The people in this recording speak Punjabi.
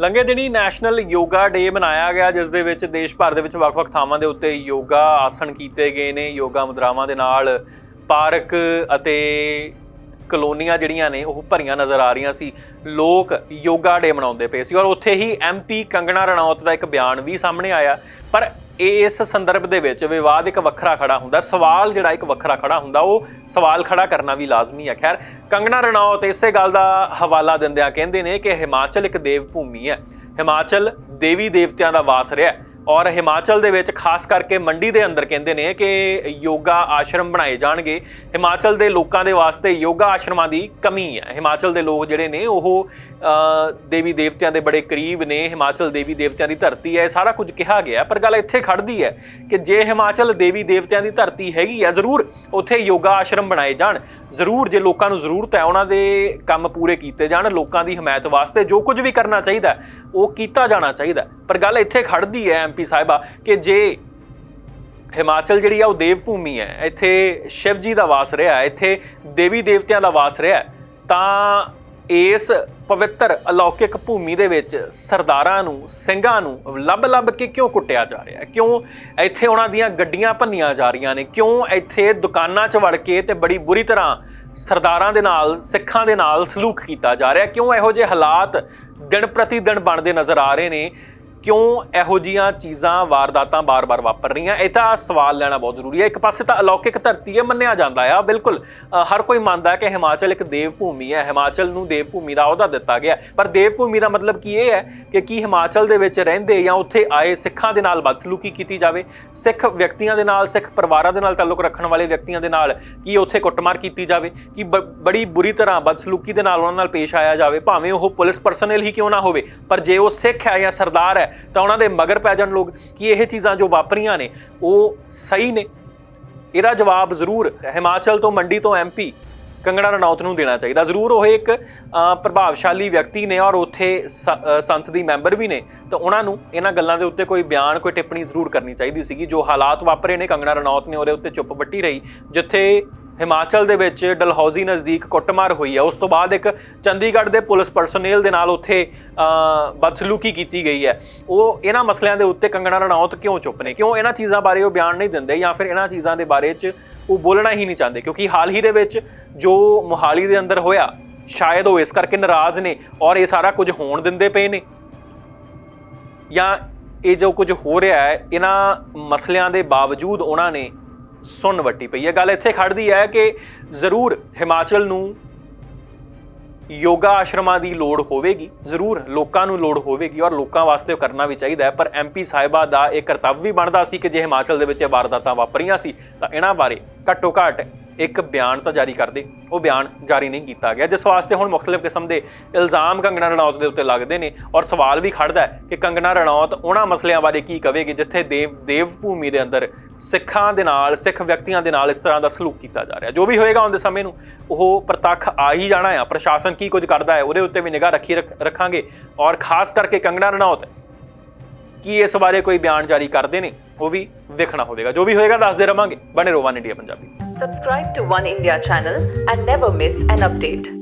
ਲੰਘੇ ਦਿਨੀ ਨੈਸ਼ਨਲ ਯੋਗਾ ਡੇ ਮਨਾਇਆ ਗਿਆ, ਜਿਸ ਦੇ ਵਿੱਚ ਦੇਸ਼ ਭਰ ਦੇ ਵਿੱਚ ਵੱਖ-ਵੱਖ ਥਾਵਾਂ ਦੇ ਉੱਤੇ ਯੋਗਾ ਆਸਣ ਕੀਤੇ ਗਏ ਨੇ। ਯੋਗਾ ਮੁਦਰਾਵਾਂ ਦੇ ਨਾਲ ਪਾਰਕ ਅਤੇ ਕਲੋਨੀਆਂ ਜਿਹੜੀਆਂ ਨੇ, ਉਹ ਭਰੀਆਂ ਨਜ਼ਰ ਆ ਰਹੀਆਂ ਸੀ। ਲੋਕ ਯੋਗਾ ਡੇ ਮਨਾਉਂਦੇ ਪਏ ਸੀ ਔਰ ਉੱਥੇ ਹੀ ਐਮਪੀ ਕੰਗਣਾ ਰਣੌਤ ਦਾ ਇੱਕ ਬਿਆਨ ਵੀ ਸਾਹਮਣੇ ਆਇਆ। ਪਰ ਇਸ ਸੰਦਰਭ ਦੇ ਵਿੱਚ ਵਿਵਾਦ ਇੱਕ ਵੱਖਰਾ ਖੜਾ ਹੁੰਦਾ, ਸਵਾਲ ਜਿਹੜਾ ਇੱਕ ਵੱਖਰਾ ਖੜਾ ਹੁੰਦਾ, ਉਹ ਸਵਾਲ ਖੜਾ ਕਰਨਾ ਵੀ ਲਾਜ਼ਮੀ ਹੈ। ਖੈਰ, ਕੰਗਣਾ ਰਣੌਤ ਇਸੇ ਗੱਲ ਦਾ ਹਵਾਲਾ ਦਿੰਦਿਆਂ ਕਹਿੰਦੇ ਨੇ ਕਿ ਹਿਮਾਚਲ ਇੱਕ ਦੇਵ ਭੂਮੀ ਹੈ। ਹਿਮਾਚਲ ਦੇਵੀ ਦੇਵਤਿਆਂ ਦਾ ਵਾਸ ਰਿਹਾ ਹੈ। ਔਰ ਹਿਮਾਚਲ ਦੇ ਵਿੱਚ ਖਾਸ ਕਰਕੇ ਮੰਡੀ ਦੇ ਅੰਦਰ ਕਹਿੰਦੇ ਨੇ ਕਿ ਯੋਗਾ ਆਸ਼ਰਮ ਬਣਾਏ ਜਾਣਗੇ। ਹਿਮਾਚਲ ਦੇ ਲੋਕਾਂ ਦੇ ਵਾਸਤੇ ਯੋਗਾ ਆਸ਼ਰਮਾਂ ਦੀ ਕਮੀ ਹੈ। ਹਿਮਾਚਲ ਦੇ ਲੋਕ ਜਿਹੜੇ ਨੇ ਉਹ ਦੇਵੀ ਦੇਵਤਿਆਂ ਦੇ ਬੜੇ ਕਰੀਬ ਨੇ। ਹਿਮਾਚਲ ਦੇਵੀ ਦੇਵਤਿਆਂ ਦੀ ਧਰਤੀ ਹੈ, ਇਹ ਸਾਰਾ ਕੁਝ ਕਿਹਾ ਗਿਆ। ਪਰ ਗੱਲ ਇੱਥੇ ਖੜਦੀ ਹੈ ਕਿ ਜੇ ਹਿਮਾਚਲ ਦੇਵੀ ਦੇਵਤਿਆਂ ਦੀ ਧਰਤੀ ਹੈਗੀ ਹੈ, ਜ਼ਰੂਰ ਉੱਥੇ ਯੋਗਾ ਆਸ਼ਰਮ ਬਣਾਏ ਜਾਣ। ਜ਼ਰੂਰ ਜੇ ਲੋਕਾਂ ਨੂੰ ਜ਼ਰੂਰਤ ਹੈ, ਉਹਨਾਂ ਦੇ ਕੰਮ ਪੂਰੇ ਕੀਤੇ ਜਾਣ, ਲੋਕਾਂ ਦੀ ਹਮਾਇਤ ਵਾਸਤੇ ਜੋ ਕੁਝ ਵੀ ਕਰਨਾ ਚਾਹੀਦਾ, ਉਹ ਕੀਤਾ ਜਾਣਾ ਚਾਹੀਦਾ। ਪਰ ਗੱਲ ਇੱਥੇ ਖੜਦੀ ਹੈ ਐਮਪੀ ਸਾਹਿਬਾ, ਕਿ ਜੇ ਹਿਮਾਚਲ ਜਿਹੜੀ ਆ ਉਹ ਦੇਵ ਭੂਮੀ ਹੈ, ਇੱਥੇ ਸ਼ਿਵ ਜੀ ਦਾ ਵਾਸ ਰਿਹਾ, ਇੱਥੇ ਦੇਵੀ ਦੇਵਤਿਆਂ ਦਾ ਵਾਸ ਰਿਹਾ, ਤਾਂ ਇਸ ਪਵਿੱਤਰ ਅਲੌਕਿਕ ਭੂਮੀ ਦੇ ਵਿੱਚ ਸਰਦਾਰਾਂ ਨੂੰ, ਸਿੰਘਾਂ ਨੂੰ ਲੱਭ-ਲੱਭ ਕੇ ਕਿਉਂ ਕੁੱਟਿਆ ਜਾ ਰਿਹਾ? ਹੈ ਕਿਉਂ ਇੱਥੇ ਉਹਨਾਂ ਦੀਆਂ ਗੱਡੀਆਂ ਭੰਨੀਆਂ ਜਾ ਰਹੀਆਂ ਨੇ? ਕਿਉਂ ਇੱਥੇ ਦੁਕਾਨਾਂ 'ਚ ਵੜ ਕੇ ਤੇ ਬੜੀ ਬੁਰੀ ਤਰ੍ਹਾਂ ਸਰਦਾਰਾਂ ਦੇ ਨਾਲ, ਸਿੱਖਾਂ ਦੇ ਨਾਲ ਸਲੂਕ ਕੀਤਾ ਜਾ ਰਿਹਾ? ਕਿਉਂ ਇਹੋ ਜਿਹੇ ਹਾਲਾਤ ਦਿਨ ਪ੍ਰਤੀ ਦਿਨ ਬਣਦੇ ਨਜ਼ਰ ਆ ਰਹੇ ਨੇ? ਕਿਉਂ ਇਹੋ ਜੀਆਂ ਚੀਜ਼ਾਂ, ਵਾਰਦਾਤਾਂ ਬਾਰ-ਬਾਰ ਵਾਪਰ ਰਹੀਆਂ? ਇਹ ਤਾਂ ਸਵਾਲ ਲੈਣਾ ਬਹੁਤ ਜ਼ਰੂਰੀ ਹੈ। ਇੱਕ ਪਾਸੇ ਤਾਂ ਅਲੌਕਿਕ ਧਰਤੀ ਹੈ ਮੰਨਿਆ ਜਾਂਦਾ ਆ, ਬਿਲਕੁਲ। ਹਰ ਕੋਈ ਮੰਨਦਾ ਹੈ ਕਿ ਹਿਮਾਚਲ ਇੱਕ ਦੇਵ ਭੂਮੀ ਹੈ। ਹਿਮਾਚਲ ਨੂੰ ਦੇਵ ਭੂਮੀ ਦਾ ਅਹੁਦਾ ਦਿੱਤਾ ਗਿਆ ਪਰ ਦੇਵ ਭੂਮੀ ਦਾ ਮਤਲਬ ਕੀ ਇਹ ਹੈ ਕਿ ਕੀ ਹਿਮਾਚਲ ਦੇ ਵਿੱਚ ਰਹਿੰਦੇ ਜਾਂ ਉੱਥੇ ਆਏ ਸਿੱਖਾਂ ਦੇ ਨਾਲ ਬਦਸਲੂਕੀ ਕੀਤੀ ਜਾਵੇ? ਸਿੱਖ ਵਿਅਕਤੀਆਂ ਦੇ ਨਾਲ, ਸਿੱਖ ਪਰਿਵਾਰਾਂ ਦੇ ਨਾਲ ਤਾਲੁਕ ਰੱਖਣ ਵਾਲੇ ਵਿਅਕਤੀਆਂ ਦੇ ਨਾਲ ਕੀ ਉੱਥੇ ਕੁੱਟਮਾਰ ਕੀਤੀ ਜਾਵੇ? ਕਿ ਬ- ਬੜੀ ਬੁਰੀ ਤਰ੍ਹਾਂ ਬਦਸਲੂਕੀ ਦੇ ਨਾਲ ਉਹਨਾਂ ਨਾਲ ਪੇਸ਼ ਆਇਆ ਜਾਵੇ? ਭਾਵੇਂ ਉਹ ਪੁਲਿਸ ਪਰਸਨਲ ਹੀ ਕਿਉਂ ਨਾ ਹੋਵੇ, ਪਰ ਜੇ ਉਹ ਸਿੱਖ ਹੈ ਜਾਂ ਸਰਦਾਰ ਹੈ ਤਾਂ ਉਹਨਾਂ ਦੇ ਮਗਰ ਪੈ ਜਾਣ ਲੋਕ ਕਿ ਇਹ ਚੀਜ਼ਾਂ ਜੋ ਵਾਪਰੀਆਂ ਨੇ ਉਹ ਸਹੀ ਨੇ। ਇਹਦਾ ਜਵਾਬ ਜ਼ਰੂਰ ਹਿਮਾਚਲ ਤੋਂ ਮੰਡੀ ਤੋਂ ਐਮਪੀ ਕੰਗਣਾ ਰਣੌਤ ਨੂੰ ਦੇਣਾ ਚਾਹੀਦਾ। ਜ਼ਰੂਰ ਉਹ ਇੱਕ ਅ, ਪ੍ਰਭਾਵਸ਼ਾਲੀ ਵਿਅਕਤੀ ਨੇ ਔਰ ਉੱਥੇ ਸ- ਸੰਸਦੀ ਮੈਂਬਰ ਵੀ ਨੇ। ਤਾਂ ਉਹਨਾਂ ਨੂੰ ਇਹਨਾਂ ਗੱਲਾਂ ਦੇ ਉੱਤੇ ਕੋਈ ਬਿਆਨ ਕੋਈ ਟਿੱਪਣੀ ਜ਼ਰੂਰ ਕਰਨੀ ਚਾਹੀਦੀ ਸੀਗੀ। ਜੋ ਹਾਲਾਤ ਵਾਪਰੇ ਨੇ ਕੰਗਣਾ ਰਣੌਤ ਨੇ ਉਹਦੇ ਉੱਤੇ ਚੁੱਪ ਵੱਟੀ ਰਹੀ ਜਿੱਥੇ ਹਿਮਾਚਲ ਦੇ ਵਿੱਚ ਡਲਹੌਜ਼ੀ ਨਜ਼ਦੀਕ ਕੁੱਟਮਾਰ ਹੋਈ ਹੈ। ਉਸ ਤੋਂ ਬਾਅਦ ਇੱਕ ਚੰਡੀਗੜ੍ਹ ਦੇ ਪੁਲਿਸ ਪਰਸਨਲ ਦੇ ਨਾਲ ਉੱਥੇ ਬਦਸਲੂਕੀ ਕੀਤੀ ਗਈ ਹੈ। ਉਹ ਇਹਨਾਂ ਮਸਲਿਆਂ ਦੇ ਉੱਤੇ ਕੰਗਣਾ ਰਣੌਤ ਕਿਉਂ ਚੁੱਪ ਨੇ? ਕਿਉਂ ਇਹਨਾਂ ਚੀਜ਼ਾਂ ਬਾਰੇ ਉਹ ਬਿਆਨ ਨਹੀਂ ਦਿੰਦੇ ਜਾਂ ਫਿਰ ਇਹਨਾਂ ਚੀਜ਼ਾਂ ਦੇ ਬਾਰੇ 'ਚ ਉਹ ਬੋਲਣਾ ਹੀ ਨਹੀਂ ਚਾਹੁੰਦੇ? ਕਿਉਂਕਿ ਹਾਲ ਹੀ ਦੇ ਵਿੱਚ ਜੋ ਮੁਹਾਲੀ ਦੇ ਅੰਦਰ ਹੋਇਆ, ਸ਼ਾਇਦ ਉਹ ਇਸ ਕਰਕੇ ਨਾਰਾਜ਼ ਨੇ ਔਰ ਇਹ ਸਾਰਾ ਕੁਝ ਹੋਣ ਦਿੰਦੇ ਪਏ ਨੇ। ਜਾਂ ਇਹ ਜੋ ਕੁਝ ਹੋ ਰਿਹਾ ਹੈ, ਇਹਨਾਂ ਮਸਲਿਆਂ ਦੇ ਬਾਵਜੂਦ ਉਹਨਾਂ ਨੇ ਸੁਣ ਵੱਟੀ ਪਈ ਹੈ। ਗੱਲ ਇੱਥੇ ਖੜਦੀ ਹੈ ਕਿ ਜ਼ਰੂਰ ਹਿਮਾਚਲ ਨੂੰ ਯੋਗਾ ਆਸ਼ਰਮਾਂ ਦੀ ਲੋੜ ਹੋਵੇਗੀ। ਜ਼ਰੂਰ ਲੋਕਾਂ ਨੂੰ ਲੋੜ ਹੋਵੇਗੀ ਔਰ ਲੋਕਾਂ ਵਾਸਤੇ ਉਹ ਕਰਨਾ ਵੀ ਚਾਹੀਦਾ ਹੈ। ਪਰ ਐਮਪੀ ਸਾਹਿਬਾ ਦਾ ਇਹ ਕਰਤੱਵ ਵੀ ਬਣਦਾ ਸੀ ਕਿ ਜੇ ਹਿਮਾਚਲ ਦੇ ਵਿੱਚ ਇਹ ਵਾਰਦਾਤਾਂ ਵਾਪਰੀਆਂ ਸੀ ਤਾਂ ਇਹਨਾਂ ਬਾਰੇ ਘੱਟੋ ਘੱਟ ਇੱਕ ਬਿਆਨ ਤਾਂ ਜਾਰੀ ਕਰਦੇ, ਉਹ ਬਿਆਨ ਜਾਰੀ ਨਹੀਂ ਕੀਤਾ ਗਿਆ। ਜਿਸ ਵਾਸਤੇ ਹੁਣ ਮੁxtਲਫ ਕਿਸਮ ਦੇ ਇਲਜ਼ਾਮ ਕੰਗਣਾ ਰਣੌਤ ਦੇ ਉੱਤੇ ਲੱਗਦੇ ਨੇ ਔਰ ਸਵਾਲ ਵੀ ਖੜਦਾ ਹੈ ਕਿ ਕੰਗਣਾ ਰਣੌਤ ਉਹਨਾਂ ਮਸਲਿਆਂ ਬਾਰੇ ਕੀ ਕਹੇਗੀ ਜਿੱਥੇ ਦੇਵ ਦੇਵ ਭੂਮੀ ਦੇ ਅੰਦਰ ਸਿੱਖਾਂ ਦੇ ਨਾਲ, ਸਿੱਖ ਵਿਅਕਤੀਆਂ ਦੇ ਨਾਲ ਇਸ ਤਰ੍ਹਾਂ ਦਾ ਸਲੂਕ ਕੀਤਾ ਜਾ ਰਿਹਾ। ਜੋ ਵੀ ਹੋਏਗਾ ਆਉਂਦੇ ਸਮੇਂ ਨੂੰ, ਉਹ ਪ੍ਰਤੱਖ ਆ ਹੀ ਜਾਣਾ ਆ। ਪ੍ਰਸ਼ਾਸਨ ਕੀ ਕੁਝ ਕਰਦਾ ਹੈ, ਉਹਦੇ ਉੱਤੇ ਵੀ ਨਿਗਾਹ ਰੱਖੀ ਰੱਖ- ਰੱਖਾਂਗੇ। ਔਰ ਖਾਸ ਕਰਕੇ ਕੰਗਣਾ ਰਣੌਤ ਕੀ ਇਸ ਬਾਰੇ ਕੋਈ ਬਿਆਨ ਜਾਰੀ ਕਰਦੇ ਨੇ, ਉਹ ਵੀ ਵੇਖਣਾ ਹੋਵੇਗਾ। ਜੋ ਵੀ ਹੋਏਗਾ, ਦੱਸਦੇ ਰਵਾਂਗੇ। ਬਣੇ ਰੋਵਾਨ India Punjabi. Subscribe to One India channel and never miss an update.